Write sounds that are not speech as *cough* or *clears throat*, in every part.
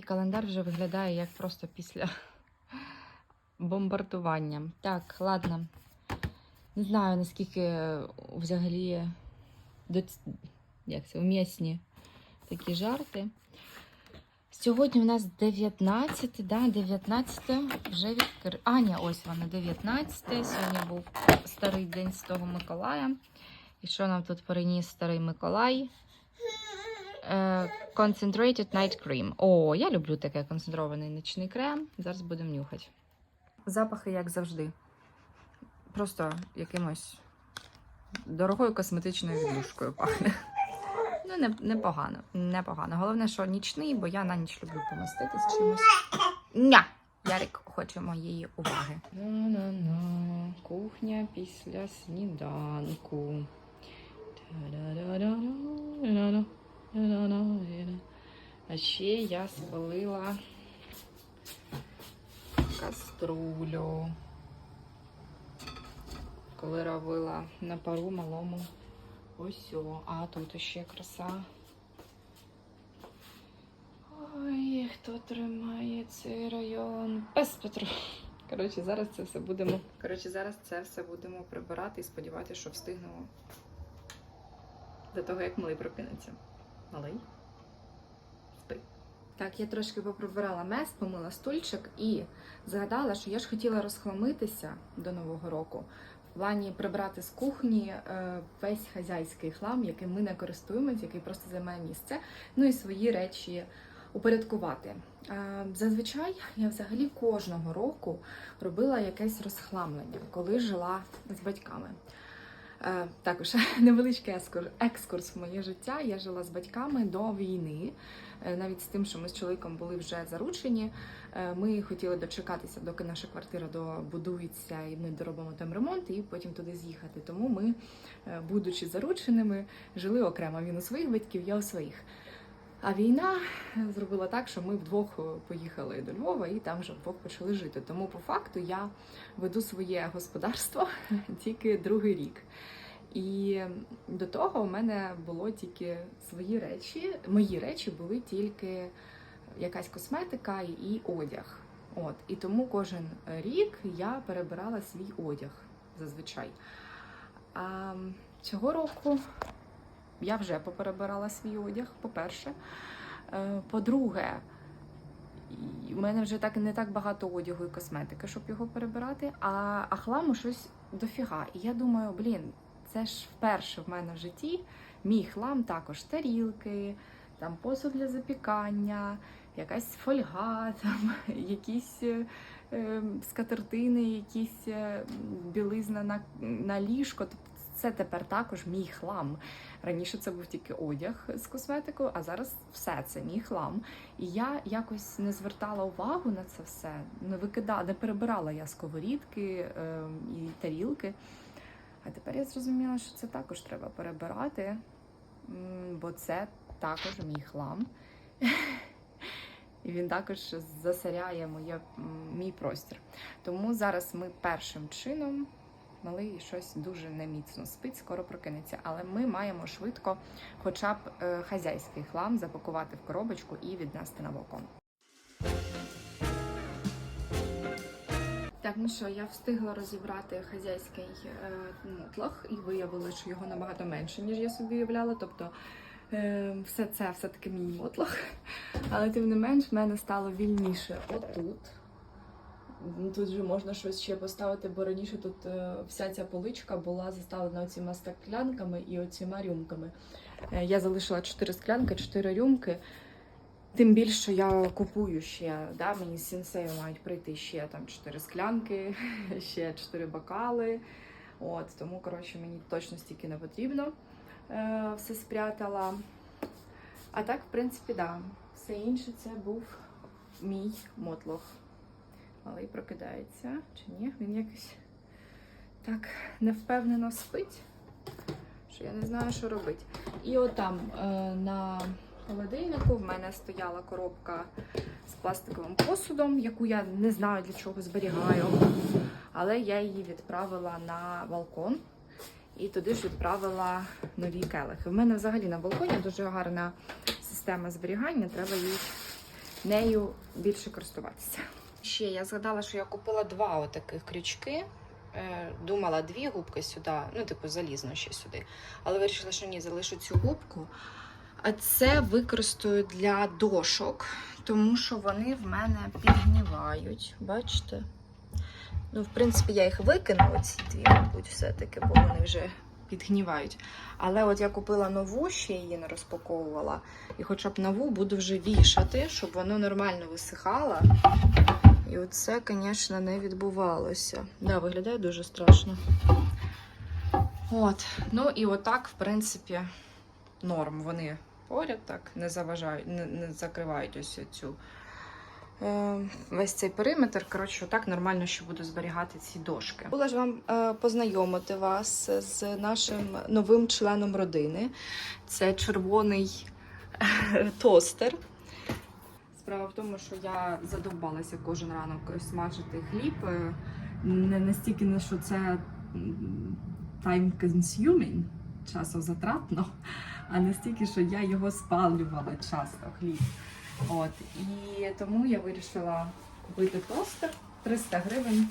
мій календар вже виглядає як просто після *laughs* бомбардування. Так, ладно. Не знаю, наскільки взагалі як це, умісні такі жарти. Сьогодні у нас 19, да, 19 вже відкр... А, ні, ось воно, 19. Сьогодні був старий день Святого Миколая. І що нам тут переніс старий Миколай? Е, Concentrated Night Cream. О, я люблю таке концентрований нічний крем. Зараз будемо нюхати. Запахи, як завжди. Просто якимось дорогою косметичною віддушкою пахне. Ну, не, непогано, непогано. Головне, що нічний, бо я на ніч люблю помаститись чимось. Ня! Ярик хоче моєї уваги. На-на-на. Кухня після сніданку. Та-да-да-да-да-да-да. Та-да-да-да-да. А ще я спалила каструлю. Коли робила на пару малому. Ось а тут ще краса. Ой, хто тримає цей район? Пес Петро. Коротше, зараз це все будемо. Коротше, зараз це все будемо прибирати і сподіватися, що встигнемо до того, як малий прокинеться. Малий? Так, я трошки поприбирала мес, помила стульчик і згадала, що я ж хотіла розхламитися до Нового року. В плані прибрати з кухні е, весь хазяйський хлам, яким ми не користуємось, який просто займає місце. Ну і свої речі упорядкувати. Е, Зазвичай я взагалі кожного року робила якесь розхламлення, коли жила з батьками. Е, Також *laughs* невеличкий екскурс в моє життя. Я жила з батьками до війни, Е, навіть з тим, що ми з чоловіком були вже заручені. Е, Ми хотіли дочекатися, доки наша квартира добудується, і ми доробимо там ремонт, і потім туди з'їхати. Тому ми, будучи зарученими, жили окремо. Він у своїх батьків, я у своїх. А війна зробила так, що ми вдвох е, поїхали до Львова і там вже вдвох почали жити. Тому по факту я веду своє господарство *laughs* тільки другий рік. І до того у мене було тільки свої речі. Мої речі були тільки якась косметика і одяг. От і тому кожен рік я перебирала свій одяг зазвичай. А цього року я вже поперебирала свій одяг, по-перше. Е, По-друге, у мене вже так не так багато одягу і косметики, щоб його перебирати, а, а хламу щось дофіга. І я думаю, блін, це ж вперше в мене в житті мій хлам також тарілки, там посуд для запікання, якась фольга, там *laughs* якісь е, е, скатертини, якісь е, білизна на, на ліжко. Тобто це тепер також мій хлам. Раніше це був тільки одяг з косметикою, а зараз все це мій хлам. І я якось не звертала увагу на це все, не викидала, не перебирала я сковорідки е, і тарілки. А тепер я зрозуміла, що це також треба перебирати, бо це також мій хлам. І він також засоряє моє, мій простір. Тому зараз ми першим чином малий щось дуже неміцно спить, скоро прокинеться. Але ми маємо швидко, хоча б е, хазяйський хлам запакувати в коробочку і віднести на балкон. Так, ну що, я встигла розібрати хазяйський е, мотлох і виявила, що його набагато менше, ніж я собі уявляла. Тобто е, все це все-таки мій мотлох. Але тим не менш, в мене стало вільніше отут. Тут же можна щось ще поставити, бо раніше тут е, вся ця поличка була заставлена оціма склянками і оціма рюмками. Е, я залишила 4 склянки, 4 рюмки. Тим більше я купую ще, да, мені з сенсею мають прийти ще там 4 склянки, *laughs* ще 4 бокали. От, тому, коротше, мені точно стільки не потрібно. Е, все спрятала. А так, в принципі, да. Все інше це був мій мотлох. Малий прокидається, чи ні? Він якось так невпевнено спить, що я не знаю, що робити. І отам е, на холодильнику в мене стояла коробка з пластиковим посудом, яку я не знаю для чого зберігаю. Але я її відправила на балкон і туди ж відправила нові келихи. В мене взагалі на балконі дуже гарна система зберігання, треба її нею більше користуватися. Ще я згадала, що я купила два отаких крючки. Е, Думала дві губки сюди, ну, типу, залізно ще сюди. Але вирішила, що ні, залишу цю губку. А це використаю для дошок, тому що вони в мене підгнівають. Бачите? Ну, в принципі, я їх викину, оці дві, мабуть, все-таки, бо вони вже підгнівають. Але от я купила нову, ще її не розпаковувала. І хоча б нову буду вже вішати, щоб воно нормально висихало. І оце, звісно, не відбувалося. Да, виглядає дуже страшно. От. Ну і отак, в принципі, норм. Вони поряд так не заважають, не, не закривають ось цю. е, Весь цей периметр, коротше, отак нормально ще буду зберігати ці дошки. Була ж вам е, познайомити вас з нашим новим членом родини. Це червоний е, тостер. Справа в тому, що я задовбалася кожен ранок смажити хліб. Е, Не настільки, що це time consuming, часозатратно, а настільки, що я його спалювала часто хліб. От. І тому я вирішила купити тостер. 300 гривень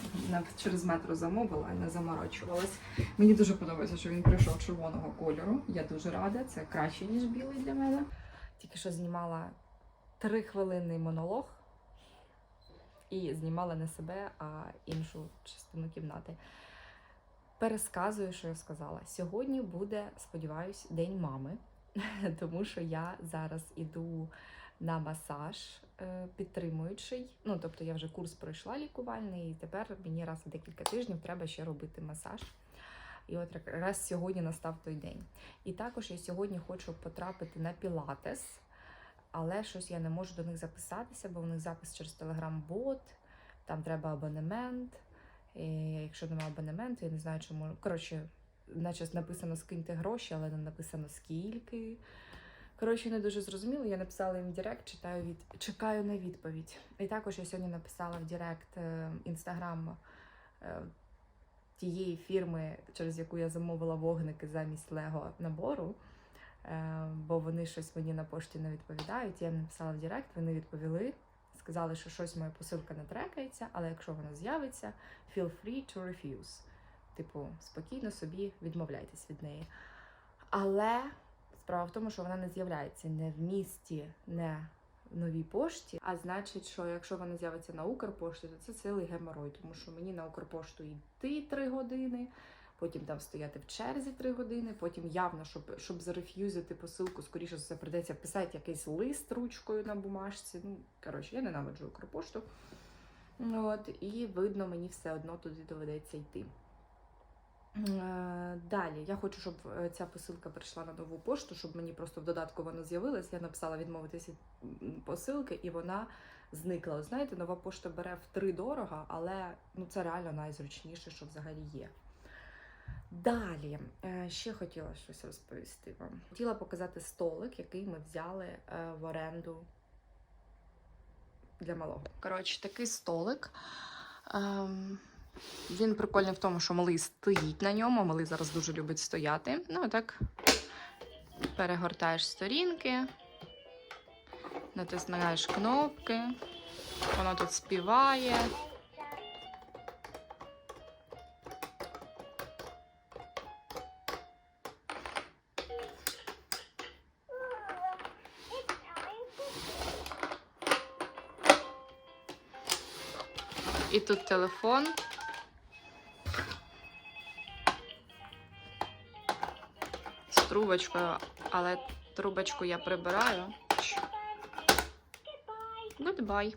через метро замовила не заморочувалась. Мені дуже подобається, що він прийшов червоного кольору. Я дуже рада. Це краще, ніж білий для мене. Тільки що знімала трихвилинний монолог і знімала не себе, а іншу частину кімнати. Пересказую, що я сказала. Сьогодні буде, сподіваюсь, день мами, *laughs* тому що я зараз іду на масаж е, підтримуючий. Ну, тобто я вже курс пройшла лікувальний, і тепер мені раз в декілька тижнів треба ще робити масаж. І от якраз сьогодні настав той день. І також я сьогодні хочу потрапити на пілатес, але щось я не можу до них записатися, бо в них запис через телеграм-бот, там треба абонемент. І якщо немає абонементу, я не знаю, чому. Коротше, наче написано скиньте гроші, але не написано скільки. Коротше, не дуже зрозуміло. Я написала їм в Директ, читаю від... чекаю на відповідь. І також я сьогодні написала в Директ інстаграм тієї фірми, через яку я замовила вогники замість Лего набору. Е, бо вони щось мені на пошті не відповідають. Я їм написала в Директ, вони відповіли. Сказали, що щось моя посилка не трекається, але якщо вона з'явиться, feel free to refuse. Типу, спокійно собі відмовляйтесь від неї. Але справа в тому, що вона не з'являється не в місті, не в новій пошті. А значить, що якщо вона з'явиться на Укрпошті, то це цілий геморой, тому що мені на Укрпошту йти 3 години, потім там стояти в черзі 3 години, потім явно, щоб, щоб зареф'юзити посилку, скоріше за все придеться писати якийсь лист ручкою на бумажці. Ну, коротше, я ненавиджу Укрпошту. От, і видно, мені все одно туди доведеться йти. Е, Далі я хочу, щоб е, ця посилка прийшла на нову пошту, щоб мені просто в додатку вона з'явилась. Я написала відмовитися від посилки, і вона зникла. Знаєте, нова пошта бере в три дорого, але ну це реально найзручніше, що взагалі є. Далі е, ще хотіла щось розповісти вам. Хотіла показати столик, який ми взяли е, в оренду для малого. Коротше, такий столик. Ем, він прикольний в тому, що малий стоїть на ньому. Малий зараз дуже любить стояти. Ну, так перегортаєш сторінки, натискаєш кнопки, воно тут співає. І тут телефон. З трубочкою, але трубочку я прибираю. Goodbye.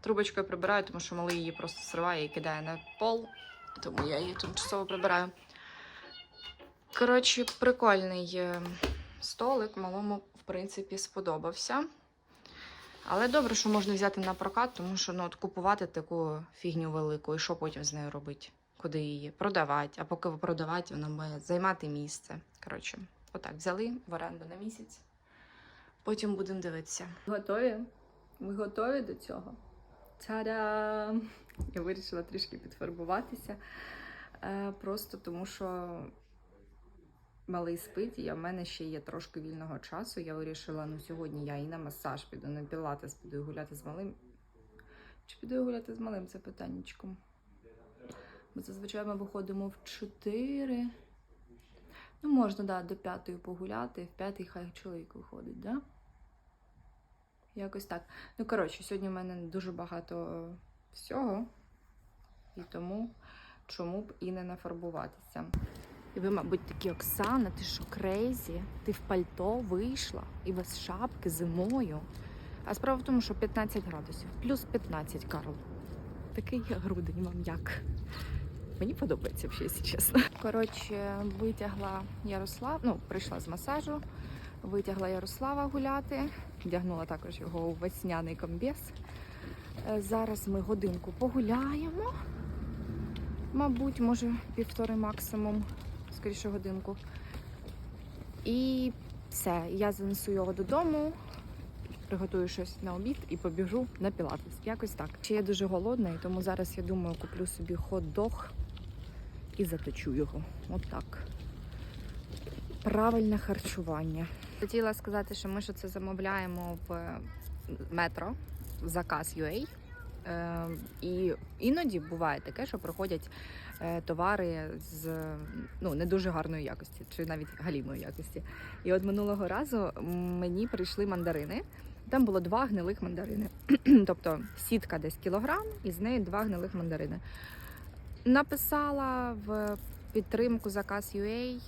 Трубочкою прибираю, тому що малий її просто сриває і кидає на пол, тому я її тимчасово прибираю. Коротше, прикольний е, столик малому, в принципі, сподобався. Але добре, що можна взяти на прокат, тому що ну, от купувати таку фігню велику, і що потім з нею робити? Куди її? Продавати. А поки продавати, вона має займати місце. Коротше, отак, взяли в оренду на місяць. Потім будемо дивитися. Готові? Ви готові до цього? Та-дам! Я вирішила трішки підфарбуватися. Е, просто тому що малий спить, і в мене ще є трошки вільного часу. Я вирішила, ну сьогодні я і на масаж піду, на пілатес піду гуляти з малим. Чи піду гуляти з малим? Це питаннячком. Бо зазвичай ми виходимо в 4. Ну, можна, да, до п'ятої погуляти, в п'ятий хай чоловік виходить, да? Якось так. Ну, коротше, сьогодні в мене дуже багато е, всього, і тому чому б і не нафарбуватися. І ви, мабуть, такі Оксана, ти що крейзі? Ти в пальто вийшла і без шапки зимою. А справа в тому, що 15 градусів, плюс 15, Карл. Такий грудень вам як. Мені подобається, якщо чесно. Коротше, витягла Ярослав, ну, прийшла з масажу, витягла Ярослава гуляти, вдягнула також його у весняний комбез. Е, Зараз ми годинку погуляємо. Мабуть, може, півтори максимум, скоріше годинку. І все, я занесу його додому, приготую щось на обід і побіжу на пілатес. Якось так. Ще я дуже голодна, і тому зараз я думаю, куплю собі хот-дог і заточу його. От так. Правильне харчування. Хотіла сказати, що ми що це замовляємо в метро, в заказ UA. Е, і іноді буває таке, що приходять е, товари з ну, не дуже гарної якості, чи навіть галімої якості. І от минулого разу мені прийшли мандарини. Там було два гнилих мандарини. *clears throat* тобто сітка десь кілограм, і з неї два гнилих мандарини. Написала в підтримку заказ UA,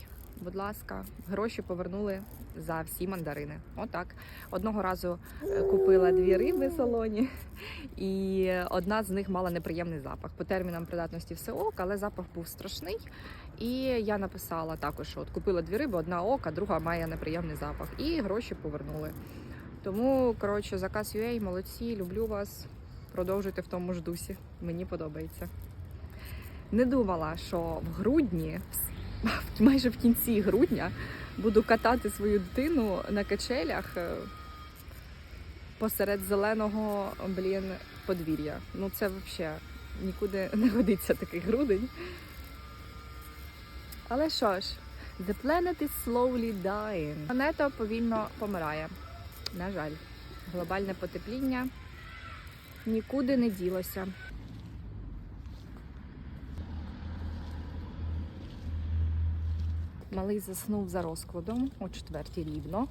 будь ласка, гроші повернули за всі мандарини. Отак. Одного разу е, купила дві риби в салоні, і одна з них мала неприємний запах. По термінам придатності все ок, але запах був страшний. І я написала також, що от купила дві риби, одна ок, а друга має неприємний запах. І гроші повернули. Тому, коротше, заказ UA, молодці, люблю вас. Продовжуйте в тому ж дусі. Мені подобається. Не думала, що в грудні, *laughs* майже в кінці грудня, буду катати свою дитину на качелях е, посеред зеленого блін подвір'я. Ну це взагалі нікуди не годиться такий грудень. Але що ж, the planet is slowly dying. Планета повільно помирає. На жаль, глобальне потепління нікуди не ділося. Малий заснув за розкладом о четвертій рівно.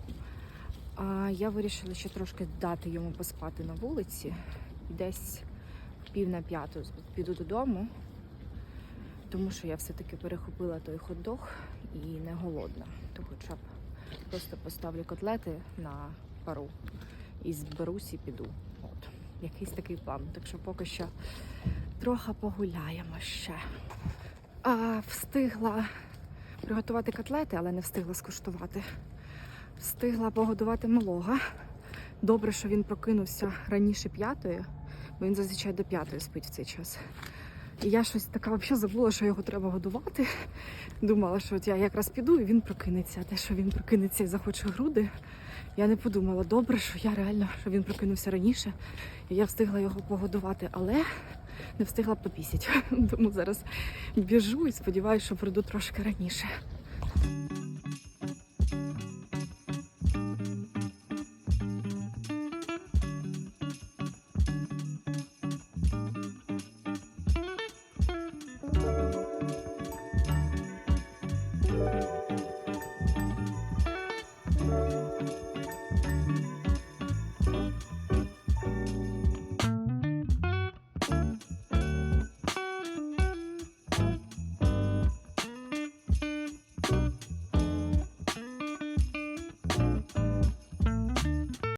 А я вирішила ще трошки дати йому поспати на вулиці. Десь пів на п'яту піду додому, тому що я все-таки перехопила той хот-дог і не голодна. То хоча б просто поставлю котлети на пару і зберусь і піду. От, якийсь такий план. Так що поки що трохи погуляємо ще. А, встигла приготувати котлети, але не встигла скуштувати. Встигла погодувати малого. Добре, що він прокинувся раніше п'ятої, бо він зазвичай до п'ятої спить в цей час. І я щось така взагалі забула, що його треба годувати. Думала, що от я якраз піду і він прокинеться. А те, що він прокинеться і захоче груди, я не подумала. Добре, що я реально що він прокинувся раніше, і я встигла його погодувати, але не встигла попісять. *laughs* Тому зараз біжу і сподіваюся, що прийду трошки раніше.